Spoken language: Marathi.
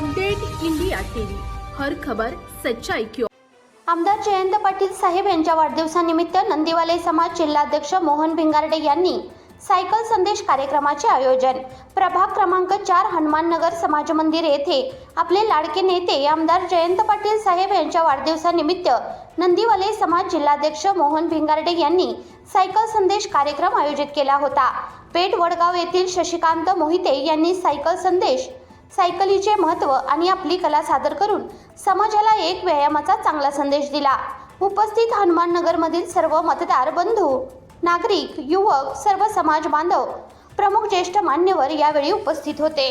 Update India TV. हर खबर सच्चाई क्यों आमदार जयंत पाटील साहेब यांच्या वाढदिवसानिमित्त नंदीवाले समाज जिल्हाध्यक्ष मोहन भिंगारडे यांनी सायकल संदेश कार्यक्रमाचे आयोजन. प्रभाग क्रमांक चार हनुमाननगर समाज मंदिर येथे आपले लाडके नेते आमदार जयंत पाटील साहेब यांच्या वाढदिवसानिमित्त नंदीवाले समाज जिल्हाध्यक्ष मोहन भिंगारडे यांनी सायकल संदेश कार्यक्रम आयोजित केला होता. पेठ वडगाव येथील शशिकांत मोहिते यांनी सायकल संदेश सायकलीचे महत्त्व आणि आपली कला सादर करून समाजाला एक व्यायामाचा चांगला संदेश दिला. उपस्थित हनुमाननगरमधील सर्व मतदार बंधू नागरिक युवक सर्व समाज बांधव प्रमुख ज्येष्ठ मान्यवर यावेळी उपस्थित होते.